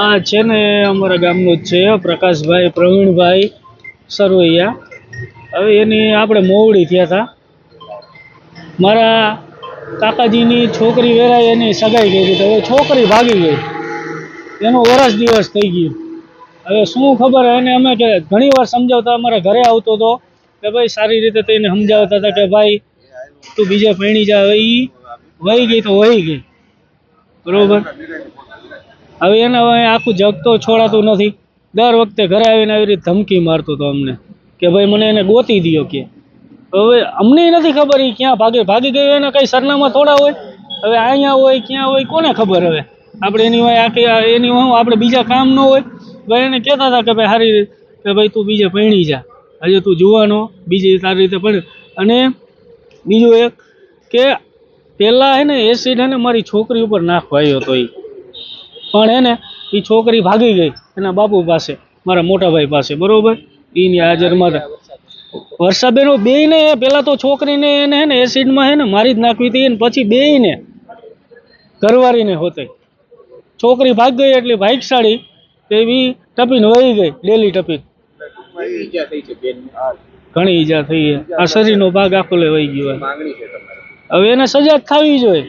આ છે ને અમારા ગામનું જ છે, પ્રકાશભાઈ, પ્રવીણભાઈ, સરવૈયા. હવે એની આપણે મોવડી થયા હતા. મારા કાકાજીની છોકરી વેરાય એની સગાઈ ગઈ હતી હવે છોકરી ભાગી ગઈ. એનો વરસ દિવસ થઈ ગયો. હવે શું ખબર, એને અમે કે ઘણી વાર સમજાવતા, અમારા ઘરે આવતો હતો કે ભાઈ સારી રીતે તેને સમજાવતા હતા કે ભાઈ, તું બીજે પૈણી જા, હવે વહી ગઈ તો વહી ગઈ. બરોબર? હવે એને હવે આખું જગ તો છોડાતું નથી. દર વખતે ઘરે આવીને આવી રીતે ધમકી મારતો હતો અમને. કે ભાઈ મને એને ગોતી દ્યો કે. હવે અમને નથી ખબર એ ક્યાં ભાગે, ભાગી ગયો એના કંઈ સરનામાં થોડા હોય? હવે અહીંયા હોય, ક્યાં હોય, કોને ખબર હવે? આપણે એની હોય આખી એની હું આપણે બીજા કામ ન હોય. ભાઈ એને કહેતા હતા કે ભાઈ સારી કે ભાઈ તું બીજે ભણી જા. હજે તું જુવાનો, બીજી સારી રીતે પણ અને બીજું એક કે પહેલાં હે ને એસિડ હે ને મારી છોકરી ઉપર નાખવા આવ્યો હતો એ પણ એને એ છોકરી ભાગી ગઈ એના બાપુ પાસે, મારા મોટાભાઈ પાસે, બરોબર? એની હાજરમાં વર્ષાબેનો બેયને પહેલાં તો છોકરીને એને હે ને એસિડમાં હે ને મારી જ નાખવી હતી અને પછી બેયને ઘરવાળીને હોતે. છોકરી ભાગ ગઈ એટલે ભાગશાળી એવી ટપીને વહી ગઈ, ડેલી ટપીન. ઘણી ઈજા થઈ આ શરીરનો ભાગ આખો વહી ગયો. હવે એને સજા થવી જોઈએ.